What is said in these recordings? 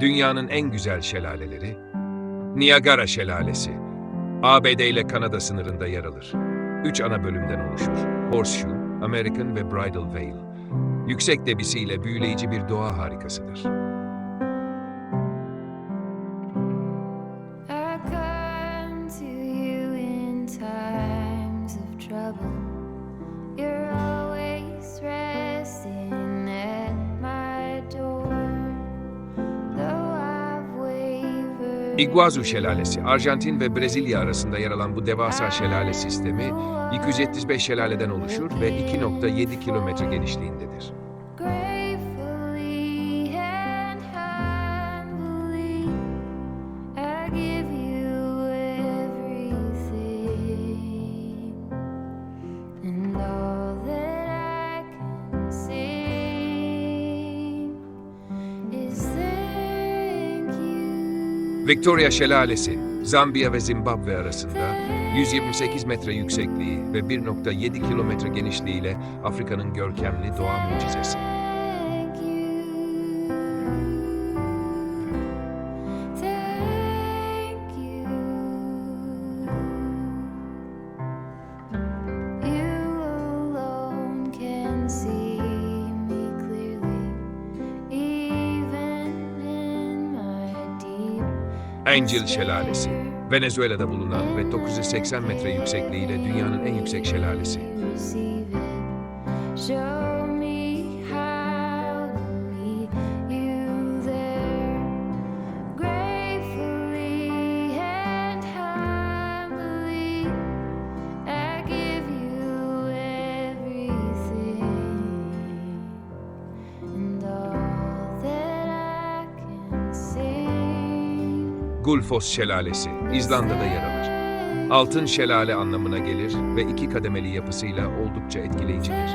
Dünyanın en güzel şelaleleri, Niagara Şelalesi, ABD ile Kanada sınırında yer alır. Üç ana bölümden oluşur. Horseshoe, American ve Bridal Veil. Yüksek debisiyle büyüleyici bir doğa harikasıdır. Iguazu Şelalesi, Arjantin ve Brezilya arasında yer alan bu devasa şelale sistemi 275 şelaleden oluşur ve 2.7 kilometre genişliğindedir. Victoria Şelalesi, Zambiya ve Zimbabwe arasında 128 metre yüksekliği ve 1.7 kilometre genişliğiyle Afrika'nın görkemli doğa mucizesi. Angel Şelalesi, Venezuela'da bulunan ve 980 metre yüksekliğiyle dünyanın en yüksek şelalesi. Gulfos Şelalesi, İzlanda'da yer alır. Altın şelale anlamına gelir ve iki kademeli yapısıyla oldukça etkileyicidir.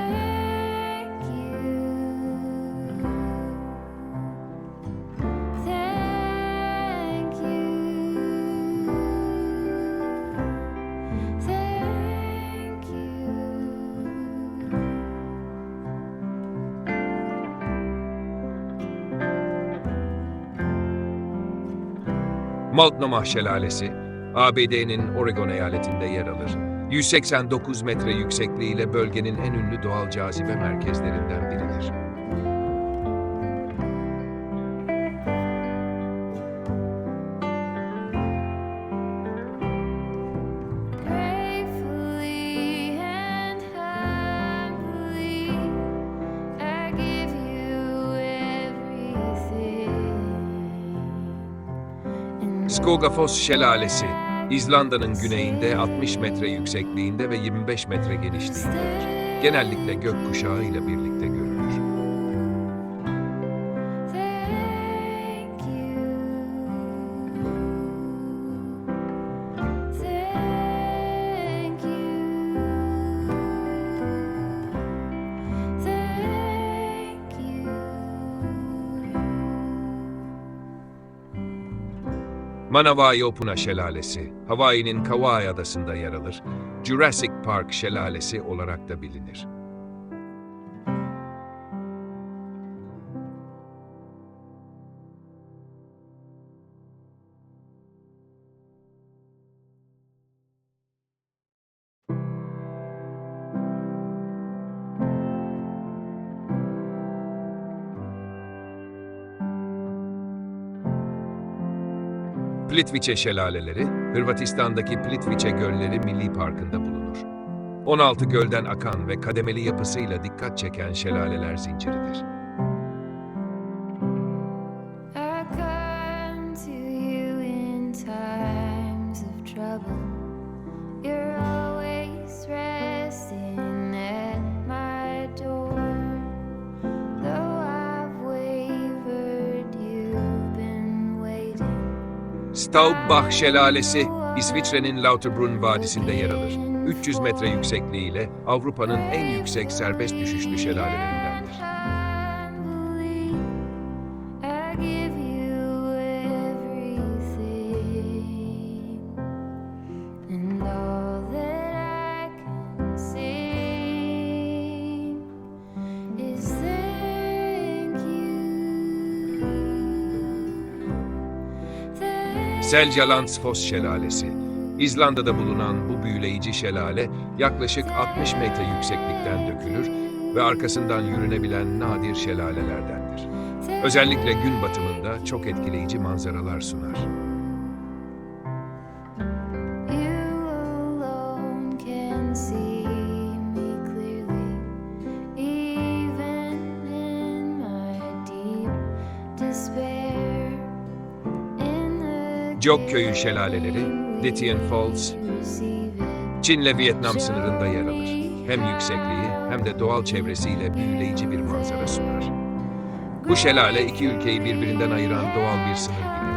Multnomah Şelalesi, ABD'nin Oregon eyaletinde yer alır. 189 metre yüksekliğiyle bölgenin en ünlü doğal cazibe merkezlerinden biridir. And Skogafoss Şelalesi, İzlanda'nın güneyinde 60 metre yüksekliğinde ve 25 metre genişliğindedir. Genellikle gökkuşağı ile birlikte görülür. Manawayopuna Şelalesi, Hawaii'nin Kauai adasında yer alır. Jurassic Park Şelalesi olarak da bilinir. Plitvice şelaleleri, Hırvatistan'daki Plitvice Gölleri Milli Parkı'nda bulunur. 16 gölden akan ve kademeli yapısıyla dikkat çeken şelaleler zinciridir. I come to you in times of trouble. Staubbach Şelalesi, İsviçre'nin Lauterbrunnen Vadisi'nde yer alır. 300 metre yüksekliğiyle Avrupa'nın en yüksek serbest düşüşlü şelalelerindendir. Seljalandsfoss Şelalesi. İzlanda'da bulunan bu büyüleyici şelale yaklaşık 60 metre yükseklikten dökülür ve arkasından yürünebilen nadir şelalelerdendir. Özellikle gün batımında çok etkileyici manzaralar sunar. The Jok Köyü şelaleleri, Ditien Falls. Çin'le Vietnam sınırında yer alır. Hem yüksekliği hem de doğal çevresiyle büyüleyici bir manzara sunar. Bu şelale iki ülkeyi birbirinden ayıran doğal bir sınır gibidir.